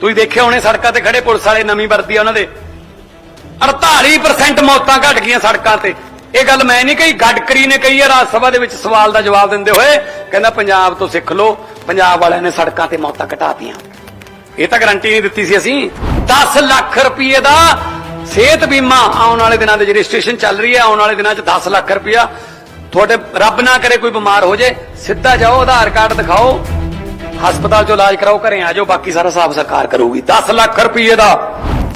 ਤੁਸੀਂ ਦੇਖਿਆ ਹੋਣੇ ਸੜਕਾਂ ਤੇ ਖੜੇ ਪੁਲਿਸ ਵਾਲੇ ਨਵੀਂ ਵਰਦੀ ਆ ਉਹਨਾਂ ਦੇ। 48% ਮੌਤਾਂ ਘਟ ਗਈਆਂ ਸੜਕਾਂ ਤੇ। ਇਹ ਗੱਲ ਮੈਂ ਨਹੀਂ ਕਹੀ, ਗਡਕਰੀ ਨੇ ਕਹੀ ਹੈ ਰਾਜ ਸਭਾ ਦੇ ਵਿੱਚ ਸਵਾਲ ਦਾ ਜਵਾਬ ਦਿੰਦੇ ਹੋਏ। ਕਹਿੰਦਾ ਪੰਜਾਬ ਤੋਂ ਸਿੱਖ ਲਓ, ਪੰਜਾਬ ਵਾਲਿਆਂ ਨੇ ਸੜਕਾਂ ਤੇ ਮੌਤਾਂ ਘਟਾਤੀਆਂ। ਇਹ ਤਾਂ ਗਾਰੰਟੀ ਨਹੀਂ ਦਿੱਤੀ ਸੀ ਅਸੀਂ। 10 ਲੱਖ ਰੁਪਏ ਦਾ ਸਿਹਤ ਬੀਮਾ ਆਉਣ ਵਾਲੇ ਦਿਨਾਂ ਦੇ ਜਿਹੜੀ ਰਜਿਸਟ੍ਰੇਸ਼ਨ ਚੱਲ ਰਹੀ ਹੈ, ਆਉਣ ਵਾਲੇ ਦਿਨਾਂ 'ਚ 10 ਲੱਖ ਰੁਪਇਆ। ਤੁਹਾਡੇ ਰੱਬ ਨਾ ਕਰੇ ਕੋਈ ਬਿਮਾਰ ਹੋ ਜੇ ਸਿੱਧਾ ਜਾਓ, ਆਧਾਰ ਕਾਰਡ ਦਿਖਾਓ। ਹਸਪਤਾਲ 'ਚੋਂ ਇਲਾਜ ਕਰਾਓ, ਘਰੇ ਆ ਜਾਓ, ਬਾਕੀ ਸਾਰਾ ਹਿਸਾਬ ਸਰਕਾਰ ਕਰੂਗੀ। 10 ਲੱਖ ਰੁਪਏ ਦਾ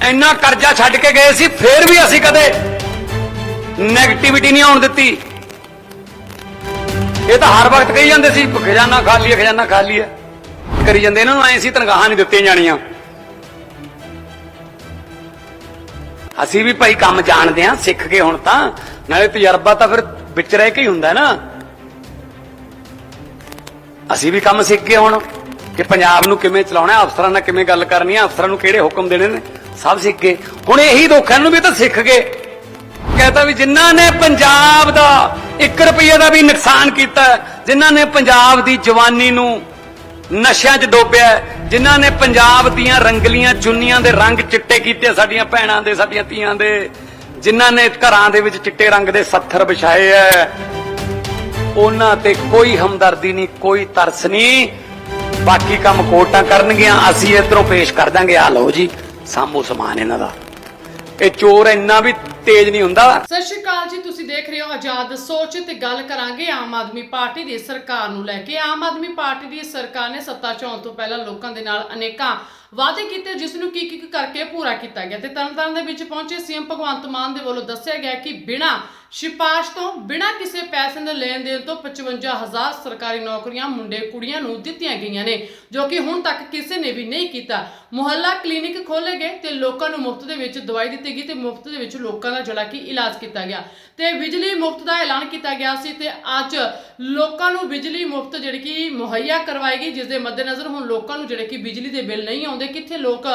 ਇੰਨਾ ਕਰਜ਼ਾ ਛੱਡ ਕੇ ਗਏ ਸੀ, ਫੇਰ ਵੀ ਅਸੀਂ ਕਦੇ ਨੈਗੇਟਿਵਿਟੀ ਨਹੀਂ ਆਉਣ ਦਿੱਤੀ। ਇਹ ਤਾਂ ਹਰ ਵਕਤ ਕਹੀ ਜਾਂਦੇ ਸੀ, ਖਜ਼ਾਨਾ ਖਾਲੀ ਹੈ ਖਜ਼ਾਨਾ ਖਾਲੀ ਹੈ ਕਰੀ ਜਾਂਦੇ, ਇਹਨਾਂ ਨੂੰ ਐ ਸੀ, ਤਨਖਾਹਾਂ ਨਹੀਂ ਦਿੱਤੀਆਂ ਜਾਣੀਆਂ। ਅਸੀਂ ਵੀ ਭਾਈ ਕੰਮ ਜਾਣਦੇ ਆ ਸਿੱਖ ਕੇ ਹੁਣ ਤਾਂ। ਨਾਲੇ ਤਜਰਬਾ ਤਾਂ ਫਿਰ ਵਿੱਚ ਰਹਿ ਕੇ ਹੀ ਹੁੰਦਾ ਨਾ। ਅਸੀਂ ਵੀ ਕੰਮ ਸਿੱਖ ਗਏ ਹੁਣ। ਕਿ ਪੰਜਾਬ ਨੂੰ ਕਿਵੇਂ ਚਲਾਉਣਾ ਅਫਸਰਾਂ ਨਾਲ ਕਿਵੇਂ ਗੱਲ ਕਰਨੀ ਹੈ ਅਫਸਰਾਂ ਨੂੰ ਕਿਹੜੇ ਹੁਕਮ ਦੇਣੇ ਨੇ ਸਭ ਸਿੱਖ। ਗਏ ਹੁਣ ਇਹੀ ਦੋਖਾਂ ਨੂੰ ਵੀ ਤਾਂ ਸਿੱਖ ਗਏ। ਕਹਤਾ ਵੀ ਜਿਨ੍ਹਾਂ ਨੇ ਪੰਜਾਬ ਦਾ 1 ਰੁਪਏ ਦਾ ਵੀ ਨੁਕਸਾਨ ਕੀਤਾ ਹੈ, ਜਿਨ੍ਹਾਂ ਨੇ ਪੰਜਾਬ ਦੀ ਜਵਾਨੀ ਨੂੰ ਨਸ਼ਿਆਂ 'ਚ ਡੋਬਿਆ ਹੈ, ਜਿਨ੍ਹਾਂ ਨੇ ਪੰਜਾਬ ਦੀਆਂ ਰੰਗਲੀਆਂ ਚੁੰਨੀਆਂ ਦੇ ਰੰਗ ਚਿੱਟੇ ਕੀਤੇ ਸਾਡੀਆਂ ਭੈਣਾਂ ਦੇ ਸਾਡੀਆਂ ਧੀਆਂ ਦੇ ਜਿਨ੍ਹਾਂ ਨੇ ਘਰਾਂ ਦੇ ਵਿੱਚ ਚਿੱਟੇ ਰੰਗ ਦੇ ਸੱਥਰ ਵਿਛਾਏ ਐ। ਉਹਨਾਂ ਤੇ ਕੋਈ ਹਮਦਰਦੀ ਨਹੀਂ, ਕੋਈ ਤਰਸ ਨਹੀਂ। ਬਾਕੀ ਕੰਮ ਕੋਰਟਾਂ ਕਰਨਗੀਆਂ, ਅਸੀਂ ਇਧਰੋਂ ਪੇਸ਼ ਕਰ ਦਾਂਗੇ। ਆ ਲਓ ਜੀ, ਸਾਂਭੋ ਸਮਾਨ ਇਹਨਾਂ ਦਾ। ਇਹ ਚੋਰ ਇੰਨਾ ਵੀ ਤੇਜ਼ ਨਹੀਂ ਹੁੰਦਾ। ਸਤਿ ਸ਼੍ਰੀ ਅਕਾਲ ਜੀ, ਤੁਸੀਂ ਦੇਖ ਰਹੇ ਹੋ ਆਜ਼ਾਦ ਸੋਚ ਤੇ ਗੱਲ ਕਰਾਂਗੇ ਆਮ ਆਦਮੀ ਪਾਰਟੀ ਦੀ ਸਰਕਾਰ ਨੂੰ ਲੈ ਕੇ। ਆਮ ਆਦਮੀ ਪਾਰਟੀ ਦੀ ਸਰਕਾਰ ਨੇ ਸੱਤਾ ਚੋਣ ਤੋਂ ਪਹਿਲਾਂ ਲੋਕਾਂ ਦੇ ਨਾਲ ਅਨੇਕਾਂ ਵਾਅਦੇ ਕੀਤੇ, ਜਿਸ ਨੂੰ ਕੀ ਕੀ ਕਰਕੇ ਪੂਰਾ ਕੀਤਾ ਗਿਆ। ਤੇ ਤਰਨਤਾਰਨ ਦੇ ਵਿੱਚ ਪਹੁੰਚੇ ਸੀਐਮ ਭਗਵੰਤ ਮਾਨ ਦੇ ਵੱਲੋਂ ਦੱਸਿਆ ਗਿਆ ਕਿ ਬਿਨਾਂ ਸਿਫਾਰਿਸ਼ ਤੋਂ ਬਿਨਾਂ ਕਿਸੇ ਪੈਸੇ ਦੇ ਲੈਣ ਦੇਣ ਤੋਂ 55000 ਸਰਕਾਰੀ ਨੌਕਰੀਆਂ ਮੁੰਡੇ ਕੁੜੀਆਂ ਨੂੰ ਦਿੱਤੀਆਂ ਗਈਆਂ ਨੇ, ਜੋ ਕਿ ਹੁਣ ਤੱਕ ਕਿਸੇ ਨੇ ਵੀ ਨਹੀਂ ਕੀਤਾ। ਮੁਹੱਲਾ ਕਲੀਨਿਕ ਖੋਲੇ ਗਏ ਤੇ ਲੋਕਾਂ ਨੂੰ ਮੁਫਤ ਦੇ ਵਿੱਚ ਦਵਾਈ ਦਿੱਤੀ ਗਈ ਤੇ ਮੁਫਤ ਦੇ ਵਿੱਚ ਲੋਕਾਂ ਦਾ ਜਿਹੜਾ ਕਿ ਇਲਾਜ ਕੀਤਾ ਗਿਆ। ਤੇ ਬਿਜਲੀ ਮੁਫਤ ਦਾ ਐਲਾਨ ਕੀਤਾ ਗਿਆ ਸੀ ਤੇ ਅੱਜ ਲੋਕਾਂ ਨੂੰ ਬਿਜਲੀ ਮੁਫਤ ਜਿਹੜੀ ਕਿ ਮੁਹੱਈਆ ਕਰਵਾਈ ਗਈ, ਜਿਸ ਦੇ ਮੱਦੇਨਜ਼ਰ ਹੁਣ ਲੋਕਾਂ ਨੂੰ ਜਿਹੜੇ ਕਿ ਬਿਜਲੀ ਦੇ ਬਿੱਲ ਨਹੀਂ ਆਉਂਦੇ, ਕਿੱਥੇ ਲੋਕ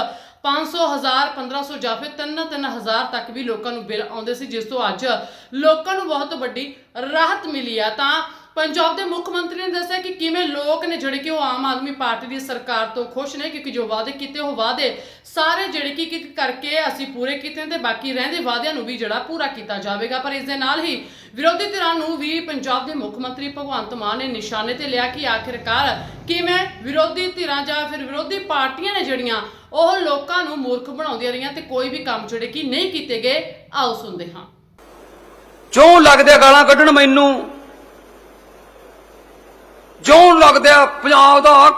500 1000 1500 ਜਾਂ ਫਿਰ 3 3000 ਤੱਕ ਵੀ ਲੋਕਾਂ ਨੂੰ ਬਿੱਲ ਆਉਂਦੇ ਸੀ, ਜਿਸ ਤੋਂ ਅੱਜ ਲੋਕਾਂ ਨੂੰ ਬਹੁਤ ਵੱਡੀ ਰਾਹਤ ਮਿਲੀ ਆ। ਤਾਂ ਪੰਜਾਬ ਦੇ ਮੁੱਖ ਮੰਤਰੀ ਨੇ ਦੱਸਿਆ ਕਿ ਕਿਵੇਂ ਲੋਕ ਨੇ ਜਿਹੜੇ ਕਿ ਉਹ ਆਮ ਆਦਮੀ ਪਾਰਟੀ ਦੀ ਸਰਕਾਰ ਤੋਂ ਖੁਸ਼ ਨੇ, ਕਿਉਂਕਿ ਜੋ ਵਾਅਦੇ ਕੀਤੇ ਉਹ ਵਾਅਦੇ ਸਾਰੇ ਜਿਹੜੇ ਕਿ ਇੱਕ ਕਰਕੇ ਅਸੀਂ ਪੂਰੇ ਕੀਤੇ ਨੇ ਤੇ ਬਾਕੀ ਰਹਿੰਦੇ ਵਾਅਦਿਆਂ ਨੂੰ ਵੀ ਜਿਹੜਾ ਪੂਰਾ ਕੀਤਾ ਜਾਵੇਗਾ। ਪਰ ਇਸ ਦੇ ਨਾਲ ਹੀ ਵਿਰੋਧੀ ਧਿਰਾਂ ਨੂੰ ਵੀ ਪੰਜਾਬ ਦੇ ਮੁੱਖ ਮੰਤਰੀ ਭਗਵੰਤ ਮਾਨ ਨੇ ਨਿਸ਼ਾਨੇ ਤੇ ਲਿਆ ਕਿ ਆਖਿਰਕਾਰ ਕਿਵੇਂ ਵਿਰੋਧੀ ਧਿਰਾਂ ਜਾਂ ਫਿਰ ਵਿਰੋਧੀ ਪਾਰਟੀਆਂ ਨੇ ਜਿਹੜੀਆਂ ਉਹ ਲੋਕਾਂ ਨੂੰ ਮੂਰਖ ਬਣਾਉਂਦੀਆਂ ਰਹੀਆਂ ਤੇ ਕੋਈ ਵੀ ਕੰਮ ਜਿਹੜੇ ਕਿ ਨਹੀਂ ਕੀਤੇ ਗਏ, ਆਓ ਸੁਣਦੇ ਹਾਂ। ਕਿਉਂ ਲੱਗਦੇ ਗਾਲਾਂ ਕੱਢਣ ਮੈਨੂੰ ਜਿਉਂ ਲੱਗਦੇ ਪੰਜਾਬ ਦਾ ਆਹ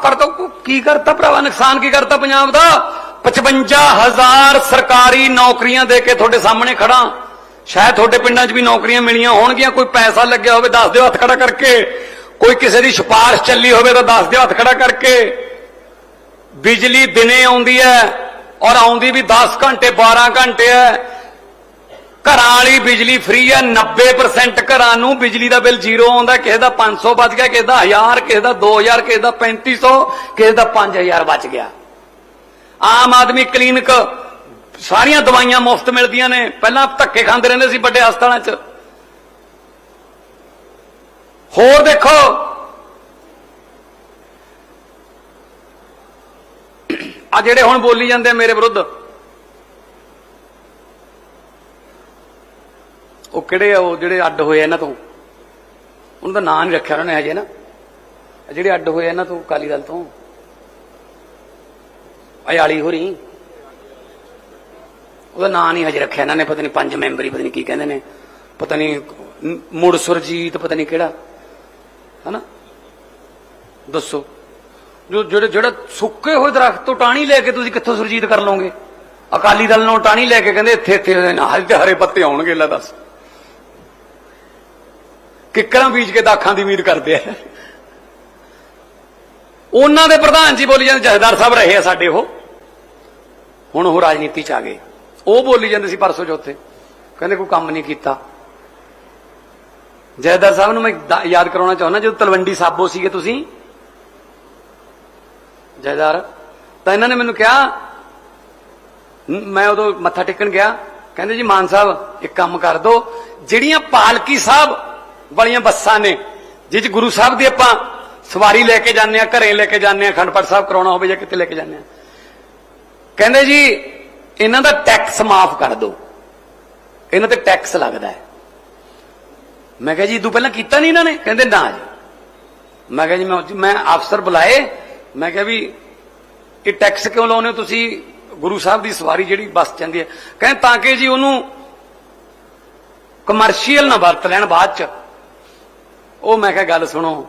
ਕੀ ਕਰਤਾ ਭਰਾਵਾ, ਨੁਕਸਾਨ ਕੀ ਕਰਤਾ ਪੰਜਾਬ ਦਾ? 55000 ਸਰਕਾਰੀ ਨੌਕਰੀਆਂ ਦੇ ਕੇ ਤੁਹਾਡੇ ਸਾਹਮਣੇ ਖੜਾ ਸ਼ਾਇਦ ਤੁਹਾਡੇ ਪਿੰਡਾਂ 'ਚ ਵੀ ਨੌਕਰੀਆਂ ਮਿਲੀਆਂ ਹੋਣਗੀਆਂ, ਕੋਈ ਪੈਸਾ ਲੱਗਿਆ ਹੋਵੇ, ਦੱਸ ਦਿਓ ਹੱਥ ਖੜਾ ਕਰਕੇ। ਕੋਈ ਕਿਸੇ ਦੀ ਸਿਫਾਰਿਸ਼ ਚੱਲੀ ਹੋਵੇ ਤਾਂ ਦੱਸ ਦਿਓ ਹੱਥ ਖੜਾ ਕਰਕੇ। ਬਿਜਲੀ ਦਿਨੇ ਆਉਂਦੀ ਹੈ ਔਰ ਆਉਂਦੀ ਵੀ 10 ਘੰਟੇ 12 ਘੰਟੇ ਹੈ। ਘਰਾਂ ਵਾਲੀ ਬਿਜਲੀ ਫ੍ਰੀ ਹੈ 90% ਘਰਾਂ ਨੂੰ ਬਿਜਲੀ ਦਾ ਬਿੱਲ ਜ਼ੀਰੋ ਆਉਂਦਾ, ਕਿਸੇ ਦਾ 500 ਬਚ ਗਿਆ, ਕਿਸੇ ਦਾ 1000 ਕਿਸੇ ਦਾ 2000 ਕਿਸੇ ਦਾ 3500 ਕਿਸੇ ਦਾ 5000 ਬਚ ਗਿਆ। ਆਮ ਆਦਮੀ ਕਲੀਨਿਕ, ਸਾਰੀਆਂ ਦਵਾਈਆਂ ਮੁਫਤ ਮਿਲਦੀਆਂ ਨੇ, ਪਹਿਲਾਂ ਧੱਕੇ ਖਾਂਦੇ ਰਹਿੰਦੇ ਸੀ ਵੱਡੇ ਹਸਪਤਾਲਾਂ 'ਚ। ਹੋਰ ਦੇਖੋ ਆ ਜਿਹੜੇ ਹੁਣ ਬੋਲੀ ਜਾਂਦੇ ਆ ਮੇਰੇ ਵਿਰੁੱਧ ਉਹ ਕਿਹੜੇ ਆ ਉਹ ਜਿਹੜੇ ਅੱਡ ਹੋਏ ਇਹਨਾਂ ਤੋਂ? ਉਹਨਾਂ ਦਾ ਨਾਂ ਨਹੀਂ ਰੱਖਿਆ ਉਹਨਾਂ ਨੇ ਹਜੇ ਨਾ। ਜਿਹੜੇ ਅੱਡ ਹੋਏ ਇਹਨਾਂ ਤੋਂ ਕਾਲੀ ਦਲ ਤੋਂ। ਅਯਾਲੀ ਹੋਰੀ। ਉਹਦਾ ਨਾਂ ਨਹੀਂ ਹਜੇ ਰੱਖਿਆ ਇਹਨਾਂ ਨੇ, ਪਤਾ ਨਹੀਂ ਪੰਜ ਮੈਂਬਰੀ, ਪਤਾ ਨਹੀਂ ਕੀ ਕਹਿੰਦੇ ਨੇ। ਪਤਾ ਨਹੀਂ ਮੁੜ ਸੁਰਜੀਤ, ਪਤਾ ਨਹੀਂ ਕਿਹੜਾ। ਹਨਾ? ਦੱਸੋ। ਜੋ, ਜਿਹੜੇ, ਜਿਹੜਾ ਸੁੱਕੇ ਹੋਏ ਦਰਖਤ ਤੋਂ ਟਾਣੀ ਲੈ ਕੇ ਤੁਸੀਂ ਕਿੱਥੋਂ ਸੁਰਜੀਤ ਕਰ ਲਓਗੇ? ਅਕਾਲੀ ਦਲ ਨੂੰ ਟਾਣੀ ਲੈ ਕੇ ਕਹਿੰਦੇ ਇੱਥੇ ਇੱਥੇ ਨਾਲ ਤੇ ਹਰੇ ਪੱਤੇ ਆਉਣਗੇ, ਲੈ ਦੱਸ। ਕਿੱਕਰਾਂ ਬੀਜ ਕੇ ਦਾਖਾਂ ਦੀ ਉਮੀਦ ਕਰਦੇ ਆ। ਉਹਨਾਂ ਦੇ ਪ੍ਰਧਾਨ ਜੀ ਬੋਲੀ ਜਾਂਦੇ ਜਥੇਦਾਰ ਸਾਹਿਬ ਰਹੇ ਆ ਸਾਡੇ ਉਹ। ਹੁਣ ਉਹ ਰਾਜਨੀਤੀ ਚ ਆ ਗਏ। ਉਹ ਬੋਲੀ ਜਾਂਦੇ ਸੀ ਪਰਸੋਂ ਚੌਥੇ। ਕਹਿੰਦੇ ਕੋਈ ਕੰਮ ਨਹੀਂ ਕੀਤਾ। ਜਥੇਦਾਰ ਸਾਹਿਬ ਨੂੰ ਮੈਂ ਯਾਦ ਕਰਾਉਣਾ ਚਾਹੁੰਦਾ, ਜਦੋਂ ਤਲਵੰਡੀ ਸਾਬੋ ਸੀਗੇ ਤੁਸੀਂ। ਜਥੇਦਾਰ ਤਾਂ ਇਹਨਾਂ ਨੇ ਮੈਨੂੰ ਕਿਹਾ, ਮੈਂ ਉਦੋਂ ਮੱਥਾ ਟੇਕਣ ਗਿਆ। ਕਹਿੰਦੇ ਜੀ ਮਾਨ ਸਾਹਿਬ, ਇੱਕ ਕੰਮ ਕਰ ਦਿਓ ਜਿਹੜੀਆਂ ਪਾਲਕੀ ਸਾਹਿਬ ਵਾਲੀਆਂ ਬੱਸਾਂ ਨੇ, ਜਿਹ ਚ ਗੁਰੂ ਸਾਹਿਬ ਦੀ ਆਪਾਂ ਸਵਾਰੀ ਲੈ ਕੇ ਜਾਂਦੇ ਆ ਘਰੇ ਲੈ ਕੇ ਜਾਂਦੇ ਆ ਖੰਡਪੜ ਸਾਹਿਬ ਕਰਾਉਣਾ ਹੋਵੇ ਜਾਂ ਕਿਤੇ ਲੈ ਕੇ ਜਾਂਦੇ ਆ ਕਹਿੰਦੇ ਜੀ, ਇਹਨਾਂ ਦਾ ਟੈਕਸ ਮਾਫ ਕਰ ਦਿਓ। ਇਹਨਾਂ ਤੇ ਟੈਕਸ ਲੱਗਦਾ ਹੈ। ਮੈਂ ਕਿਹਾ ਜੀ ਇਹ ਪਹਿਲਾਂ ਕੀਤਾ ਨਹੀਂ ਇਹਨਾਂ ਨੇ? ਕਹਿੰਦੇ ਨਾ ਜੀ। ਮੈਂ ਕਿਹਾ ਜੀ, ਮੈਂ ਮੈਂ ਅਫਸਰ ਬੁਲਾਏ। ਮੈਂ ਕਿਹਾ ਵੀ, ਇਹ ਟੈਕਸ ਕਿਉਂ ਲਾਉਨੇ ਹੋ ਤੁਸੀਂ? ਗੁਰੂ ਸਾਹਿਬ ਦੀ ਸਵਾਰੀ ਜਿਹੜੀ ਬੱਸ ਜਾਂਦੀ ਹੈ। ਕਹਿੰਦੇ ਤਾਂ ਕਿ ਜੀ ਉਹਨੂੰ ਕਮਰਸ਼ੀਅਲ ਨਾ ਵਰਤ ਲੈਣ ਬਾਅਦ ਚ। ਉਹ ਮੈਂ ਕਿਹਾ, ਗੱਲ ਸੁਣੋ।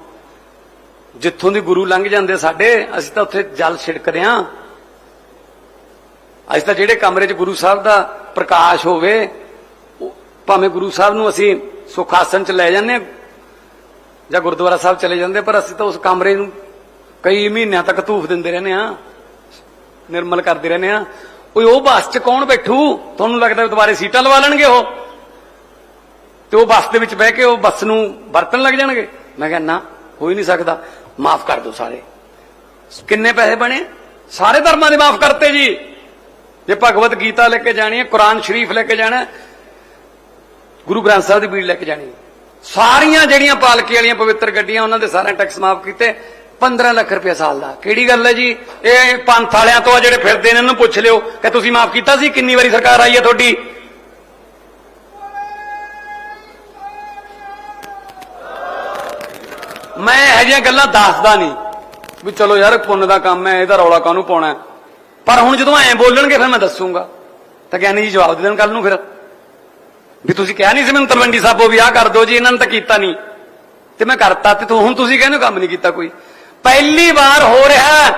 ਜਿੱਥੋਂ ਦੀ ਗੁਰੂ ਲੰਘ ਜਾਂਦੇ ਸਾਡੇ, ਅਸੀਂ ਤਾਂ ਉੱਥੇ ਜਲ ਛਿੜਕਦੇ ਆਂ ਅਸੀਂ ਤਾਂ ਜਿਹੜੇ ਕਮਰੇ 'ਚ ਗੁਰੂ ਸਾਹਿਬ ਦਾ ਪ੍ਰਕਾਸ਼ ਹੋਵੇ ਭਾਵੇਂ ਗੁਰੂ ਸਾਹਿਬ ਨੂੰ ਅਸੀਂ ਸੁਖਾਸਨ 'ਚ ਲੈ ਜਾਂਦੇ ਹਾਂ ਜਾਂ ਗੁਰਦੁਆਰਾ ਸਾਹਿਬ ਚਲੇ ਜਾਂਦੇ, ਪਰ ਅਸੀਂ ਤਾਂ ਉਸ ਕਮਰੇ ਨੂੰ ਕਈ ਮਹੀਨਿਆਂ ਤੱਕ ਧੂਫ ਦਿੰਦੇ ਰਹਿੰਦੇ ਆ ਨਿਰਮਲ ਕਰਦੇ ਰਹਿੰਦੇ ਆ ਓਏ, ਉਹ ਬੱਸ 'ਚ ਕੌਣ ਬੈਠੂ? ਤੁਹਾਨੂੰ ਲੱਗਦਾ ਦੁਬਾਰੇ ਸੀਟਾਂ ਲਵਾ ਲੈਣਗੇ ਉਹ? ਤੇ ਉਹ ਬੱਸ ਦੇ ਵਿੱਚ ਬਹਿ ਕੇ ਉਹ ਬੱਸ ਨੂੰ ਵਰਤਣ ਲੱਗ ਜਾਣਗੇ। ਮੈਂ ਕਿਹਾ, ਨਾ ਹੋ ਹੀ ਨਹੀਂ ਸਕਦਾ। ਮਾਫ ਕਰ ਦਿਓ ਸਾਰੇ। ਕਿੰਨੇ ਪੈਸੇ ਬਣੇ? ਸਾਰੇ ਧਰਮਾਂ ਦੇ ਮਾਫ ਕਰਤੇ ਜੀ। ਜੇ ਭਗਵਤ ਗੀਤਾ ਲੈ ਕੇ ਜਾਣੀ ਹੈ, ਕੁਰਾਨ ਸ਼ਰੀਫ ਲੈ ਕੇ ਜਾਣਾ ਗੁਰੂ ਗ੍ਰੰਥ ਸਾਹਿਬ ਦੀ ਬੀੜ ਲੈ ਕੇ ਜਾਣੀ ਸਾਰੀਆਂ ਜਿਹੜੀਆਂ ਪਾਲਕੀ ਵਾਲੀਆਂ ਪਵਿੱਤਰ ਗੱਡੀਆਂ, ਉਹਨਾਂ ਦੇ ਸਾਰੇ ਟੈਕਸ ਮਾਫ ਕੀਤੇ। 15 ਲੱਖ ਰੁਪਏ ਸਾਲ ਦਾ। ਕਿਹੜੀ ਗੱਲ ਹੈ ਜੀ? ਇਹ ਪੰਥ ਵਾਲਿਆਂ ਤੋਂ ਆ ਜਿਹੜੇ ਫਿਰਦੇ ਨੇ, ਇਹਨਾਂ ਨੂੰ ਪੁੱਛ ਲਿਓ ਕਿ ਤੁਸੀਂ ਮਾਫ ਕੀਤਾ ਸੀ? ਕਿੰਨੀ ਵਾਰੀ ਸਰਕਾਰ ਆਈ ਹੈ ਤੁਹਾਡੀ? ਮੈਂ ਇਹੋ ਜਿਹੀਆਂ ਗੱਲਾਂ ਦੱਸਦਾ ਨਹੀਂ ਵੀ ਚਲੋ ਯਾਰ ਪੁੰਨ ਦਾ ਕੰਮ ਹੈ ਇਹਦਾ ਰੌਲਾ ਕਾਹਨੂੰ ਪਾਉਣਾ ਪਰ ਹੁਣ ਜਦੋਂ ਐਂ ਬੋਲਣਗੇ ਫਿਰ ਮੈਂ ਦੱਸੂਗਾ। ਤਾਂ ਗਿਆਨੀ ਜੀ ਜਵਾਬ ਦੇ ਦੇਣ ਕੱਲ ਨੂੰ ਫਿਰ। ਵੀ ਤੁਸੀਂ ਕਿਹਾ ਨਹੀਂ ਸੀ ਮੈਨੂੰ ਤਲਵੰਡੀ ਸਾਹਿਬੋ ਵੀ ਆਹ ਕਰ ਦਿਓ ਜੀ, ਇਹਨਾਂ ਨੇ ਤਾਂ ਕੀਤਾ ਨਹੀਂ। ਤੇ ਮੈਂ ਕਰਤਾ ਤੇ ਹੁਣ ਤੁਸੀਂ ਕਹਿੰਦੇ ਹੋ ਕੰਮ ਨਹੀਂ ਕੀਤਾ ਕੋਈ। ਪਹਿਲੀ ਵਾਰ ਹੋ ਰਿਹਾ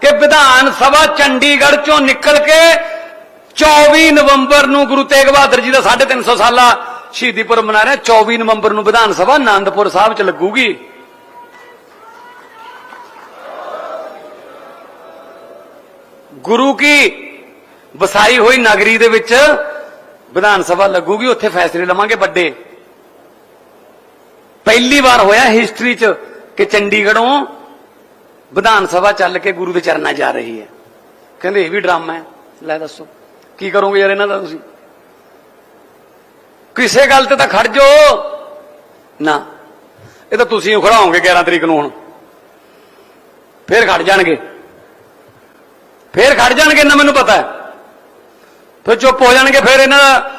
ਕਿ ਵਿਧਾਨ ਸਭਾ ਚੰਡੀਗੜ੍ਹ ਚੋਂ ਨਿਕਲ ਕੇ 24 ਨਵੰਬਰ ਨੂੰ ਗੁਰੂ ਤੇਗ ਬਹਾਦਰ ਜੀ ਦਾ 350 ਸਾਲਾ ਸ਼ਹੀਦੀ ਪੁਰਬ ਮਨਾ ਰਿਹਾ। 24 ਨਵੰਬਰ ਨੂੰ ਵਿਧਾਨ ਸਭਾ ਆਨੰਦਪੁਰ ਸਾਹਿਬ ਚ ਲੱਗੂਗੀ। ਗੁਰੂ ਕੀ ਵਸਾਈ ਹੋਈ ਨਗਰੀ ਦੇ ਵਿੱਚ ਵਿਧਾਨ ਸਭਾ ਲੱਗੂਗੀ, ਉੱਥੇ ਫੈਸਲੇ ਲਵਾਂਗੇ ਵੱਡੇ। ਪਹਿਲੀ ਵਾਰ ਹੋਇਆ ਹਿਸਟਰੀ 'ਚ ਕਿ ਚੰਡੀਗੜ੍ਹੋਂ ਵਿਧਾਨ ਸਭਾ ਚੱਲ ਕੇ ਗੁਰੂ ਦੇ ਚਰਨਾਂ ਜਾ ਰਹੀ ਹੈ। ਕਹਿੰਦੇ ਇਹ ਵੀ ਡਰਾਮਾ ਹੈ। ਲੈ ਦੱਸੋ, ਕੀ ਕਰੋਗੇ ਯਾਰ ਇਹਨਾਂ ਦਾ ਤੁਸੀਂ? ਕਿਸੇ ਗੱਲ ਤੇ ਤਾਂ ਖੜ ਜੋ ਨਾ, ਇਹ ਤਾਂ ਤੁਸੀਂ ਖੜਾਓਗੇ 11 ਤਰੀਕ ਨੂੰ ਹੁਣ। ਫੇਰ ਖੜ ਜਾਣਗੇ। ਫੇਰ ਖੜ ਜਾਣਗੇ ਨਾ ਮੈਨੂੰ ਪਤਾ ਹੈ। ਫਿਰ ਚੁੱਪ ਹੋ ਜਾਣਗੇ, ਫਿਰ ਇਹਨਾਂ ਦਾ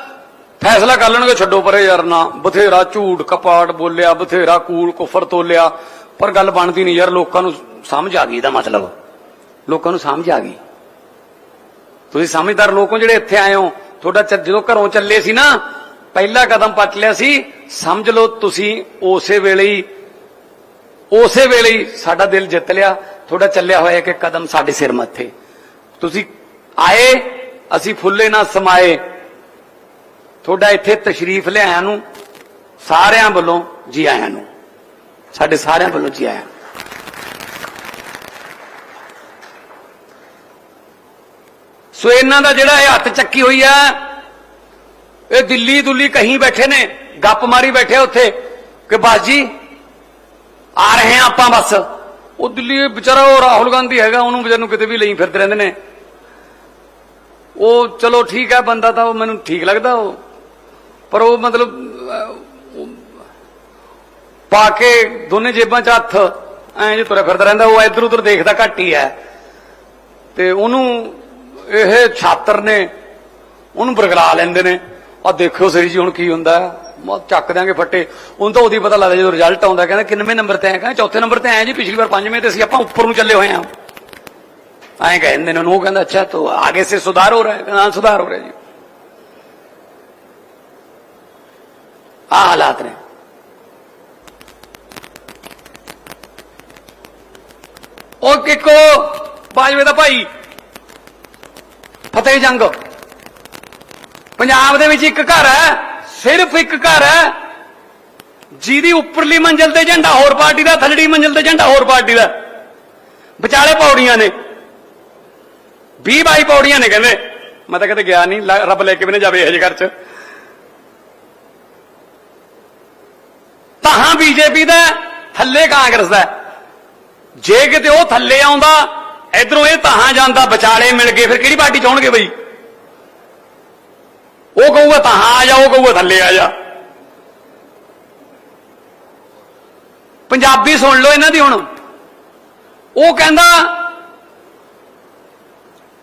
ਫੈਸਲਾ ਕਰ ਲੈਣਗੇ, ਛੱਡੋ ਪਰੇ ਯਾਰ ਨਾ। ਬਥੇਰਾ ਝੂਠ, ਕਪਾਟ ਬੋਲਿਆ, ਬਥੇਰਾ ਕੂੜ ਕੁਫਰ ਤੋਲਿਆ। ਪਰ ਗੱਲ ਬਣਦੀ ਨਹੀਂ ਯਾਰ, ਲੋਕਾਂ ਨੂੰ ਸਮਝ ਆ ਗਈ ਇਹਦਾ ਮਤਲਬ। ਲੋਕਾਂ ਨੂੰ ਸਮਝ ਆ ਗਈ। ਤੁਸੀਂ ਸਮਝਦਾਰ ਲੋਕੋ ਜਿਹੜੇ ਇੱਥੇ ਆਏ ਹੋ। ਤੁਹਾਡਾ ਜਦੋਂ ਘਰੋਂ ਚੱਲੇ ਸੀ ਨਾ, ਪਹਿਲਾ ਕਦਮ ਪੱਟ ਲਿਆ ਸੀ, ਸਮਝ ਲਓ ਤੁਸੀਂ ਉਸੇ ਵੇਲੇ ਹੀ ਉਸੇ ਵੇਲੇ ਹੀ ਸਾਡਾ ਦਿਲ ਜਿੱਤ ਲਿਆ। ਤੁਹਾਡਾ ਚੱਲਿਆ ਹੋਇਆ ਕਿ ਕਦਮ ਸਾਡੇ ਸਿਰ ਮੱਥੇ। ਤੁਸੀਂ ਆਏ, ਅਸੀਂ ਫੁੱਲੇ ਨਾ ਸਮਾਏ। ਤੁਹਾਡਾ ਇੱਥੇ ਤਸ਼ਰੀਫ ਲਿਆਇਆ ਨੂੰ, ਸਾਰਿਆਂ ਵੱਲੋਂ ਜੀ ਆਇਆਂ ਨੂੰ। ਸਾਡੇ ਸਾਰਿਆਂ ਵੱਲੋਂ ਜੀ ਆਇਆਂ। ਸੋ ਇਹਨਾਂ ਦਾ ਜਿਹੜਾ ਇਹ ਹੱਥ ਚੱਕੀ ਹੋਈ ਆ, ਇਹ ਦਿੱਲੀ ਦੁੱਲੀ ਕਹੀਂ ਬੈਠੇ ਨੇ, ਗੱਪ ਮਾਰੀ ਬੈਠੇ ਉੱਥੇ, ਕਿ ਬਾਜੀ ਆ ਰਹੇ ਆ ਆਪਾਂ ਬਸ। ਉਹ ਦਿੱਲੀ ਵਿਚਾਰਾ ਉਹ ਰਾਹੁਲ ਗਾਂਧੀ ਹੈਗਾ, ਉਹਨੂੰ ਵਿਚਾਰ ਨੂੰ ਕਿਤੇ ਵੀ ਲਈ ਫਿਰਦੇ ਰਹਿੰਦੇ ਨੇ। ਉਹ ਚਲੋ ਠੀਕ ਹੈ, ਬੰਦਾ ਤਾਂ ਉਹ ਮੈਨੂੰ ਠੀਕ ਲੱਗਦਾ ਉਹ। ਪਰ ਉਹ ਮਤਲਬ ਪਾ ਕੇ ਦੋਨੇ ਜੇਬਾਂ 'ਚ ਹੱਥ ਐਂ ਜੇ ਤੁਰਿਆ ਫਿਰਦਾ ਰਹਿੰਦਾ, ਉਹ ਇੱਧਰ ਉੱਧਰ ਦੇਖਦਾ ਘੱਟ ਹੀ ਹੈ। ਤੇ ਉਹਨੂੰ ਇਹ ਛਾਤਰ ਨੇ, ਉਹਨੂੰ ਬਰਗਲਾ ਲੈਂਦੇ ਨੇ। ਆ ਦੇਖਿਓ ਸਰੀ ਜੀ ਹੁਣ ਕੀ ਹੁੰਦਾ। ਹੈ। ਚੱਕ ਦਿਆਂਗੇ ਫੱਟੇ। ਉਹਨੂੰ ਤਾਂ ਉਹਦੀ ਪਤਾ ਲੱਗਦਾ ਜਦੋਂ ਰਿਜ਼ਲਟ ਆਉਂਦਾ, ਕਹਿੰਦਾ ਕਿੰਨਵੇਂ ਨੰਬਰ ਤੇ ਆਇਆ? ਕਹਿੰਦਾ ਚੌਥੇ ਨੰਬਰ ਤੇ ਆਇਆ ਜੀ, ਪਿਛਲੀ ਵਾਰ ਪੰਜਵੇਂ ਤੇ ਸੀ ਆਪਾਂ ਉੱਪਰ ਨੂੰ ਚੱਲੇ ਹੋਏ ਆਂ ਐਂ ਕਹਿੰਦੇ ਨੇ ਉਹ ਕਹਿੰਦਾ, ਅੱਛਾ, ਤੋ ਆਗੇ ਸੇ ਸੁਧਾਰ ਹੋ ਰਿਹਾ ਹੈ, ਕਹਿੰਦਾ ਸੁਧਾਰ ਹੋ ਰਿਹਾ ਜੀ। ਆ ਹਾਲਾਤ ਨੇ। ਉਹ ਕਿੱਕੋ, ਬਾਜਵੇ ਦਾ ਭਾਈ, ਫਤਿਹ ਜੰਗ। ਪੰਜਾਬ ਦੇ ਵਿੱਚ ਇੱਕ ਘਰ ਹੈ, ਸਿਰਫ ਇੱਕ ਘਰ ਹੈ, ਜਿਹਦੀ ਉੱਪਰਲੀ ਮੰਜ਼ਲ ਤੇ ਝੰਡਾ ਹੋਰ ਪਾਰਟੀ ਦਾ, ਥੱਲੜੀ ਮੰਜ਼ਲ ਤੇ ਝੰਡਾ ਹੋਰ ਪਾਰਟੀ ਦਾ। ਵਿਚਾਲੇ ਪੌੜੀਆਂ ਨੇ। 20 ਬਾਈ ਪੌੜੀਆਂ ਨੇ ਕਹਿੰਦੇ। ਮੈਂ ਤਾਂ ਕਦੇ ਗਿਆ ਨਹੀਂ ਰੱਬ ਲੈ ਕੇ ਵੀ ਨਾ ਜਾਵੇ ਇਹ ਜਿਹੇ ਘਰ ਚ। ਤਾਹਾਂ ਬੀਜੇਪੀ ਦਾ ਥੱਲੇ ਕਾਂਗਰਸ ਦਾ। ਜੇ ਕਿਤੇ ਉਹ ਥੱਲੇ ਆਉਂਦਾ, ਇਧਰੋਂ ਇਹ ਤਹਾਂ ਜਾਂਦਾ, ਵਿਚਾਲੇ ਮਿਲ ਗਏ, ਫਿਰ ਕਿਹੜੀ ਪਾਰਟੀ ਚਾਹਣਗੇ ਬਈ? ਉਹ ਕਹੂਗਾ ਤਾਹਾਂ ਆ ਜਾ, ਉਹ ਕਹੂਗਾ ਥੱਲੇ ਆ ਜਾ। ਪੰਜਾਬੀ ਸੁਣ ਲਓ ਇਹਨਾਂ ਦੀ ਹੁਣ। ਉਹ ਕਹਿੰਦਾ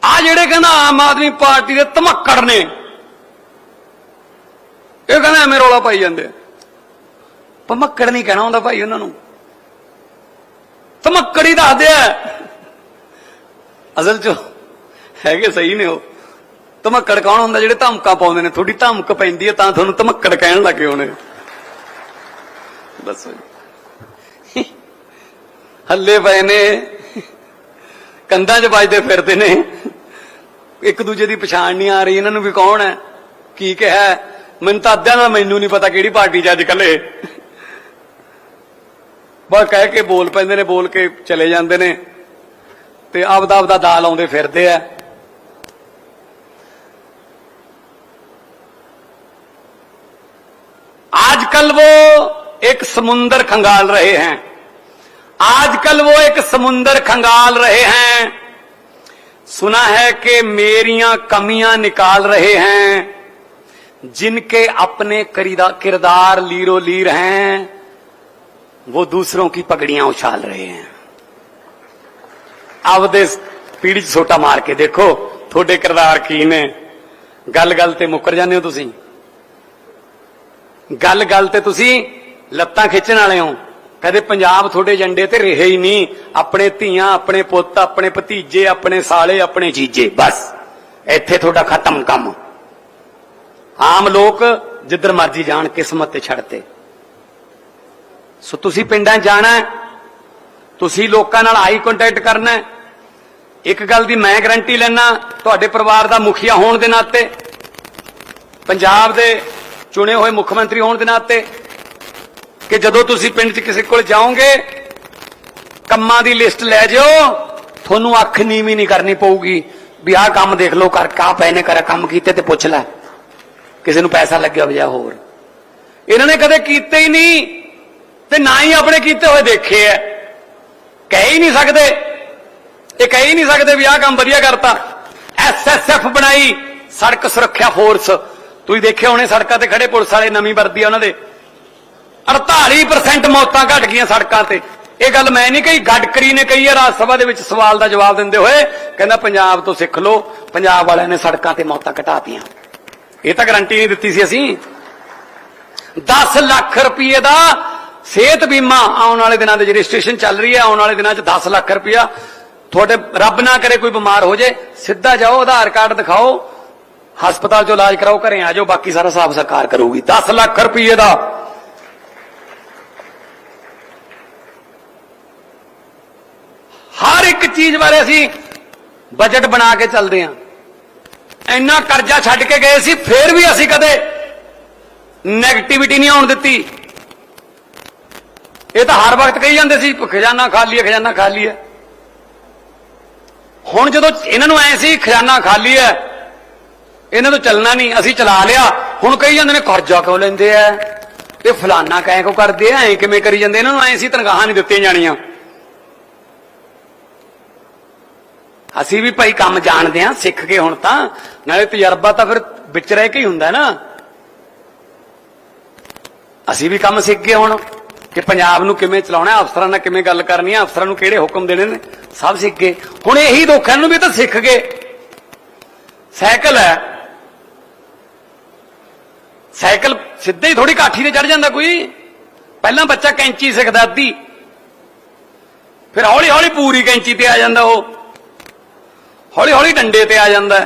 ਆ ਜਿਹੜੇ ਕਹਿੰਦਾ ਆਮ ਆਦਮੀ ਪਾਰਟੀ ਦੇ ਧਮੱਕੜ ਨੇ, ਇਹ ਕਹਿੰਦਾ ਐਵੇਂ ਰੌਲਾ ਪਾਈ ਜਾਂਦੇ ਧਮੱਕੜ ਨਹੀਂ ਕਹਿਣਾ ਹੁੰਦਾ ਭਾਈ ਉਹਨਾਂ ਨੂੰ। ਧਮੱਕੜ ਹੀ ਦੱਸਦੇ ਆ। ਅਸਲ ਚ ਹੈਗੇ ਸਹੀ ਨੇ ਉਹ। ਧਮੱਕੜ ਕੌਣ ਹੁੰਦਾ ਜਿਹੜੇ ਧਮਕਾਂ ਪਾਉਂਦੇ ਨੇ? ਥੋੜੀ ਧਮਕ ਪੈਂਦੀ ਹੈ ਤਾਂ ਤੁਹਾਨੂੰ ਧਮੱਕੜ ਕਹਿਣ ਲੱਗੇ ਹੋਣੇ। ਦੱਸੋ ਜੀ। ਹੱਲੇ ਪਏ ਨੇ। ਕੰਧਾਂ 'ਚ ਵੱਜਦੇ ਫਿਰਦੇ ਨੇ ਇੱਕ ਦੂਜੇ ਦੀ ਪਛਾਣ ਨਹੀਂ ਆ ਰਹੀ ਇਹਨਾਂ ਨੂੰ ਵੀ ਕੌਣ ਹੈ ਕੀ ਕਿਹਾ ਹੈ? ਮੈਨੂੰ ਤਾਂ ਅੱਧਿਆਂ ਦਾ ਮੈਨੂੰ ਨਹੀਂ ਪਤਾ ਕਿਹੜੀ ਪਾਰਟੀ 'ਚ ਅੱਜ ਕੱਲੇ ਬਸ ਕਹਿ ਕੇ ਬੋਲ ਪੈਂਦੇ ਨੇ ਬੋਲ ਕੇ ਚਲੇ ਜਾਂਦੇ ਨੇ ਤੇ ਆਪਦਾ ਆਪਦਾ ਦਾ ਲਾਉਂਦੇ ਫਿਰਦੇ ਆ आजकल वो एक समुंदर खंगाल रहे हैं आजकल वो एक समुंदर खंगाल रहे हैं। सुना है कि मेरियाँ कमियाँ निकाल रहे हैं। जिनके अपने किरदार लीरो लीर हैं, वो दूसरों की पगड़ियाँ उछाल रहे हैं। अब दे पीढ़ी छोटा मार के देखो, थोड़े किरदार की ने गल गल ते मुकर जाने हो तुम गल गल ते लत्त खिंचन खिंचण वाले हो। ਕਦੇ ਪੰਜਾਬ ਤੁਹਾਡੇ ਏਜੰਡੇ ਤੇ ਰਹੇ ਹੀ ਨਹੀਂ। ਆਪਣੇ ਧੀਆਂ, ਆਪਣੇ ਪੁੱਤ, ਆਪਣੇ ਭਤੀਜੇ, ਆਪਣੇ ਸਾਲੇ, ਆਪਣੇ ਜੀਜੇ, ਬਸ। ਇੱਥੇ ਤੁਹਾਡਾ ਖਤਮ ਕੰਮ। ਆਮ ਲੋਕ ਜਿੱਧਰ ਮਰਜ਼ੀ ਜਾਣ, ਕਿਸਮਤ ਤੇ ਛੱਡਤੇ ਸੋ ਤੁਸੀਂ ਪਿੰਡਾਂ 'ਚ ਜਾਣਾ ਤੁਸੀਂ ਲੋਕਾਂ ਨਾਲ ਆਈ ਕੰਟੈਕਟ ਕਰਨਾ ਇੱਕ ਗੱਲ ਦੀ ਮੈਂ ਗਰੰਟੀ ਲੈਣਾ ਤੁਹਾਡੇ ਪਰਿਵਾਰ ਦਾ ਮੁਖੀਆ ਹੋਣ ਦੇ ਨਾਤੇ, ਪੰਜਾਬ ਦੇ ਚੁਣੇ ਹੋਏ ਮੁੱਖ ਮੰਤਰੀ ਹੋਣ ਦੇ ਨਾਤੇ ਕਿ ਜਦੋਂ ਤੁਸੀਂ ਪਿੰਡ 'ਚ ਕਿਸੇ ਕੋਲ ਜਾਓਗੇ, ਕੰਮਾਂ ਦੀ ਲਿਸਟ ਲੈ ਜਿਓ, ਤੁਹਾਨੂੰ ਅੱਖ ਨੀਵੀਂ ਨਹੀਂ ਕਰਨੀ ਪਊਗੀ ਵੀ ਆਹ ਕੰਮ ਦੇਖ ਲਓ, ਕਰ ਕਾ ਪੈ ਨੇ ਕੰਮ ਕੀਤੇ ਤੇ ਪੁੱਛ ਲੈ। ਕਿਸੇ ਨੂੰ ਪੈਸਾ ਲੱਗਿਆ ਵਜਾ ਹੋਰ। ਇਹਨਾਂ ਨੇ ਕਦੇ ਕੀਤੇ ਹੀ ਨਹੀਂ ਤੇ ਨਾ ਹੀ ਆਪਣੇ ਕੀਤੇ ਹੋਏ ਦੇਖੇ ਐ। ਕਹਿ ਹੀ ਨਹੀਂ ਸਕਦੇ। ਇਹ ਕਹਿ ਹੀ ਨਹੀਂ ਸਕਦੇ ਵੀ ਆਹ ਕੰਮ ਵਧੀਆ ਕਰਤਾ। ਐਸਐਸਐਫ ਬਣਾਈ ਸੜਕ ਸੁਰੱਖਿਆ ਫੋਰਸ। ਤੁਸੀਂ ਦੇਖਿਆ ਹੋਣੇ ਸੜਕਾਂ ਤੇ ਖੜੇ ਪੁਲਿਸ ਵਾਲੇ ਨਵੀਂ ਵਰਦੀ ਆ ਉਹਨਾਂ ਦੇ। 48% ਮੌਤਾਂ ਘਟ ਗਈਆਂ ਸੜਕਾਂ ਤੇ। ਇਹ ਗੱਲ ਮੈਂ ਨਹੀਂ ਕਹੀ, ਗਡਕਰੀ ਨੇ ਕਹੀ ਹੈ, ਰਾਜ ਸਭਾ ਦੇ ਵਿੱਚ ਸਵਾਲ ਦਾ ਜਵਾਬ ਦਿੰਦੇ ਹੋਏ। ਕਹਿੰਦਾ ਪੰਜਾਬ ਤੋਂ ਸਿੱਖ ਲਓ, ਪੰਜਾਬ ਵਾਲਿਆਂ ਨੇ ਸੜਕਾਂ ਤੇ ਮੌਤਾਂ ਘਟਾਤੀਆਂ। ਇਹ ਤਾਂ ਗਾਰੰਟੀ ਨਹੀਂ ਦਿੱਤੀ ਸੀ ਅਸੀਂ। 10 ਲੱਖ ਰੁਪਏ ਦਾ ਸਿਹਤ ਬੀਮਾ ਆਉਣ ਵਾਲੇ ਦਿਨਾਂ ਦੇ ਰਜਿਸਟ੍ਰੇਸ਼ਨ ਚੱਲ ਰਹੀ ਹੈ, ਆਉਣ ਵਾਲੇ ਦਿਨਾਂ 'ਚ 10 ਲੱਖ ਰੁਪਇਆ। ਤੁਹਾਡੇ ਰੱਬ ਨਾ ਕਰੇ ਕੋਈ ਬਿਮਾਰ ਹੋ ਜੇ, ਸਿੱਧਾ ਜਾਓ, ਆਧਾਰ ਕਾਰਡ ਦਿਖਾਓ, ਹਸਪਤਾਲ 'ਚੋਂ ਇਲਾਜ ਕਰਾਓ, ਘਰੇ ਆ ਜਾਓ, ਬਾਕੀ ਸਾਰਾ ਹਿਸਾਬ ਸਰਕਾਰ ਕਰੂਗੀ। 10 ਲੱਖ ਰੁਪਏ ਦਾ ਹਰ ਇੱਕ ਚੀਜ਼ ਬਾਰੇ ਅਸੀਂ ਬਜਟ ਬਣਾ ਕੇ ਚੱਲਦੇ ਹਾਂ। ਇੰਨਾ ਕਰਜ਼ਾ ਛੱਡ ਕੇ ਗਏ ਸੀ, ਫੇਰ ਵੀ ਅਸੀਂ ਕਦੇ ਨੈਗੇਟਿਵਿਟੀ ਨਹੀਂ ਆਉਣ ਦਿੱਤੀ। ਇਹ ਤਾਂ ਹਰ ਵਕਤ ਕਹੀ ਜਾਂਦੇ ਸੀ, ਖਜ਼ਾਨਾ ਖਾਲੀ ਹੈ ਖਜ਼ਾਨਾ ਖਾਲੀ ਹੈ ਹੁਣ ਜਦੋਂ ਇਹਨਾਂ ਨੂੰ ਐ ਸੀ, ਖਜ਼ਾਨਾ ਖਾਲੀ ਹੈ ਇਹਨਾਂ ਤੋਂ ਚੱਲਣਾ ਨਹੀਂ, ਅਸੀਂ ਚਲਾ ਲਿਆ। ਹੁਣ ਕਹੀ ਜਾਂਦੇ ਨੇ, ਕਰਜ਼ਾ ਕਿਉਂ ਲੈਂਦੇ ਐ? ਇਹ ਫਲਾਨਾ ਕਹਿ ਕੋ ਕਰਦੇ ਐ, ਐਂ ਕਿਵੇਂ ਕਰੀ ਜਾਂਦੇ ਇਹਨਾਂ ਨੂੰ ਐ ਸੀ ਤਨਖਾਹਾਂ ਨਹੀਂ ਦਿੱਤੀਆਂ ਜਾਣੀਆਂ। ਅਸੀਂ ਵੀ ਭਾਈ ਕੰਮ ਜਾਣਦੇ ਆ ਸਿੱਖ ਕੇ ਹੁਣ ਤਾਂ। ਨਾਲੇ ਤਜਰਬਾ ਤਾਂ ਫਿਰ ਵਿੱਚ ਰਹਿ ਕੇ ਹੀ ਹੁੰਦਾ ਨਾ। ਅਸੀਂ ਵੀ ਕੰਮ ਸਿੱਖ ਗਏ ਹੁਣ। ਕਿ ਪੰਜਾਬ ਨੂੰ ਕਿਵੇਂ ਚਲਾਉਣਾ ਅਫਸਰਾਂ ਨਾਲ ਕਿਵੇਂ ਗੱਲ ਕਰਨੀ ਹੈ, ਅਫਸਰਾਂ ਨੂੰ ਕਿਹੜੇ ਹੁਕਮ ਦੇਣੇ ਨੇ, ਸਭ ਸਿੱਖ ਗਏ। ਹੁਣ ਇਹੀ ਦੋਖਾਂ ਨੂੰ ਵੀ ਤਾਂ ਸਿੱਖ ਗਏ। ਸਾਈਕਲ ਹੈ। ਸਾਈਕਲ ਸਿੱਧੇ ਹੀ ਥੋੜੀ ਕਾਠੀ ਤੇ ਚੜ ਜਾਂਦਾ ਕੋਈ। ਪਹਿਲਾਂ ਬੱਚਾ ਕੈਂਚੀ ਸਿੱਖਦਾ ਅੱਧੀ। ਫਿਰ ਹੌਲੀ ਹੌਲੀ ਪੂਰੀ ਕੈਂਚੀ ਤੇ ਆ ਜਾਂਦਾ ਉਹ। ਹੌਲੀ ਹੌਲੀ ਡੰਡੇ ਤੇ ਆ ਜਾਂਦਾ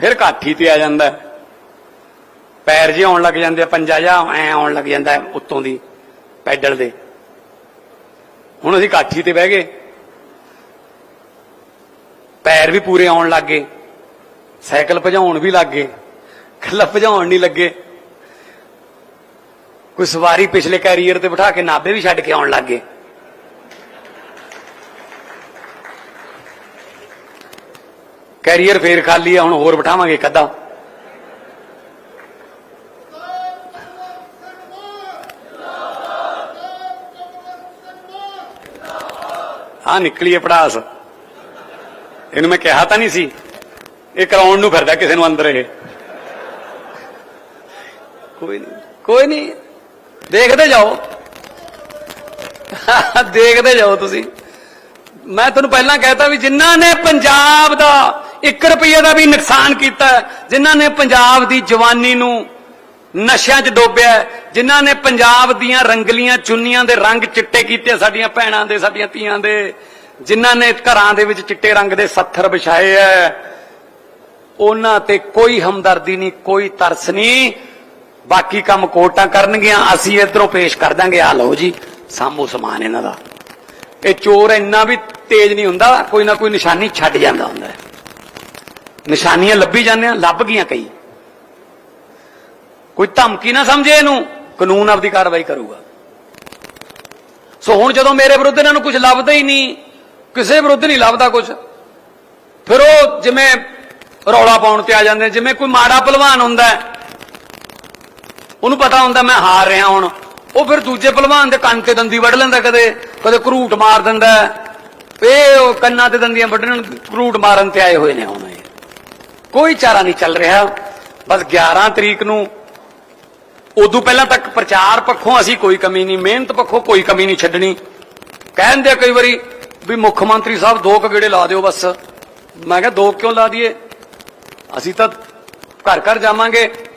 ਫਿਰ ਕਾਠੀ ਤੇ ਆ ਜਾਂਦਾ ਪੈਰ ਜੇ ਆਉਣ ਲੱਗ ਜਾਂਦੇ ਆ, ਪੰਜਾ ਜਿਹਾ ਐ ਆਉਣ ਲੱਗ ਜਾਂਦਾ ਉੱਤੋਂ ਦੀ ਪੈਡਲ ਦੇ। ਹੁਣ ਅਸੀਂ ਕਾਠੀ ਤੇ ਬਹਿ ਗਏ। ਪੈਰ ਵੀ ਪੂਰੇ ਆਉਣ ਲੱਗ ਗਏ। ਸਾਈਕਲ ਭਜਾਉਣ ਵੀ ਲੱਗ ਗਏ। ਕੱਲਾ ਭਜਾਉਣ ਨਹੀਂ ਲੱਗੇ। ਕੋਈ ਸਵਾਰੀ ਪਿਛਲੇ ਕੈਰੀਅਰ ਤੇ ਬਿਠਾ ਕੇ ਨਾਭੇ ਵੀ ਛੱਡ ਕੇ ਆਉਣ ਲੱਗ ਗਏ। ਕੈਰੀਅਰ ਫੇਰ ਖਾਲੀ ਆ, ਹੁਣ ਹੋਰ ਬਿਠਾਵਾਂਗੇ ਕੱਦਾ। ਆ ਨਿਕਲੀ ਹੈ ਪੜਾਸ। ਇਹਨੂੰ ਮੈਂ ਕਿਹਾ ਤਾਂ ਨਹੀਂ ਸੀ। ਇਹ ਕਰਾਉਣ ਨੂੰ ਫਿਰਦਾ ਕਿਸੇ ਨੂੰ ਅੰਦਰ ਇਹ। ਕੋਈ ਨਹੀਂ ਕੋਈ ਨਹੀਂ ਦੇਖਦੇ ਜਾਓ। ਦੇਖਦੇ ਜਾਓ ਤੁਸੀਂ। ਮੈਂ ਤੁਹਾਨੂੰ ਪਹਿਲਾਂ ਕਹਿਤਾ ਵੀ ਜਿਨ੍ਹਾਂ ਨੇ ਪੰਜਾਬ ਦਾ 1 ਰੁਪਏ ਦਾ ਵੀ ਨੁਕਸਾਨ ਕੀਤਾ, ਜਿਨ੍ਹਾਂ ਨੇ ਪੰਜਾਬ ਦੀ ਜਵਾਨੀ ਨੂੰ ਨਸ਼ਿਆਂ 'ਚ ਡੋਬਿਆ, ਜਿਨ੍ਹਾਂ ਨੇ ਪੰਜਾਬ ਦੀਆਂ ਰੰਗਲੀਆਂ ਚੁੰਨੀਆਂ ਦੇ ਰੰਗ ਚਿੱਟੇ ਕੀਤੇ ਸਾਡੀਆਂ ਭੈਣਾਂ ਦੇ, ਸਾਡੀਆਂ ਧੀਆਂ ਦੇ, ਜਿਨ੍ਹਾਂ ਨੇ ਘਰਾਂ ਦੇ ਵਿੱਚ ਚਿੱਟੇ ਰੰਗ ਦੇ ਸੱਥਰ ਵਿਛਾਏ ਐ। ਉਹਨਾਂ ਤੇ ਕੋਈ ਹਮਦਰਦੀ ਨਹੀਂ, ਕੋਈ ਤਰਸ ਨਹੀਂ। ਬਾਕੀ ਕੰਮ ਕੋਰਟਾਂ ਕਰਨਗੀਆਂ, ਅਸੀਂ ਇਧਰੋਂ ਪੇਸ਼ ਕਰ ਦਾਂਗੇ। ਆ ਲਓ ਜੀ, ਸਾਂਭੋ ਸਮਾਨ ਇਹਨਾਂ ਦਾ। ਇਹ ਚੋਰ ਇੰਨਾ ਵੀ ਤੇਜ਼ ਨਹੀਂ ਹੁੰਦਾ, ਕੋਈ ਨਾ ਕੋਈ ਨਿਸ਼ਾਨੀ ਛੱਡ ਜਾਂਦਾ ਹੁੰਦਾ। ਨਿਸ਼ਾਨੀਆਂ ਲੱਭੀ ਜਾਂਦੇ ਆ ਲੱਭ ਗਈਆਂ ਕਈ। ਕੋਈ ਧਮਕੀ ਨਾ ਸਮਝੇ ਇਹਨੂੰ, ਕਾਨੂੰਨ ਆਪਦੀ ਕਾਰਵਾਈ ਕਰੂਗਾ। ਸੋ ਹੁਣ ਜਦੋਂ ਮੇਰੇ ਵਿਰੁੱਧ ਇਹਨਾਂ ਨੂੰ ਕੁਝ ਲੱਭਦਾ ਹੀ ਨਹੀਂ, ਕਿਸੇ ਵਿਰੁੱਧ ਨਹੀਂ ਲੱਭਦਾ ਕੁਝ ਫਿਰ ਉਹ ਜਿਵੇਂ ਰੌਲਾ ਪਾਉਣ ਤੇ ਆ ਜਾਂਦੇ, ਜਿਵੇਂ ਕੋਈ ਮਾੜਾ ਪਹਿਲਵਾਨ ਹੁੰਦਾ ਉਹਨੂੰ ਪਤਾ ਹੁੰਦਾ ਮੈਂ ਹਾਰ ਰਿਹਾ ਹੁਣ, ਉਹ ਫਿਰ ਦੂਜੇ ਪਹਿਲਵਾਨ ਦੇ ਕੰਨ ਤੇ ਦੰਦੀ ਵੱਢ ਲੈਂਦਾ ਕਦੇ। ਕਦੇ ਘਰੂਟ ਮਾਰ ਦਿੰਦਾ ਇਹ ਕੰਨਾਂ ਤੇ ਦੰਦੀਆਂ ਵੱਢਣ ਘਰੂਟ ਮਾਰਨ ਤੇ ਆਏ ਹੋਏ ਨੇ ਹੁਣ ਇਹ। ਕੋਈ ਚਾਰਾ ਨਹੀਂ ਚੱਲ ਰਿਹਾ। ਬਸ 11 ਤਰੀਕ ਨੂੰ ਉਦੋਂ ਪਹਿਲਾਂ ਤੱਕ ਪ੍ਰਚਾਰ ਪੱਖੋਂ ਅਸੀਂ ਕੋਈ ਕਮੀ ਨਹੀਂ, ਮਿਹਨਤ ਪੱਖੋਂ ਕੋਈ ਕਮੀ ਨਹੀਂ ਛੱਡਣੀ। ਕਹਿੰਦੇ ਆ ਕਈ ਵਾਰੀ ਵੀ ਮੁੱਖ ਮੰਤਰੀ ਸਾਹਿਬ ਦੋ ਕੁ ਗੇੜੇ ਲਾ ਦਿਓ ਬਸ। ਮੈਂ ਕਿਹਾ ਦੋ ਕਿਉਂ ਲਾ ਦਈਏ? ਅਸੀਂ ਤਾਂ ਘਰ ਘਰ ਜਾਵਾਂਗੇ।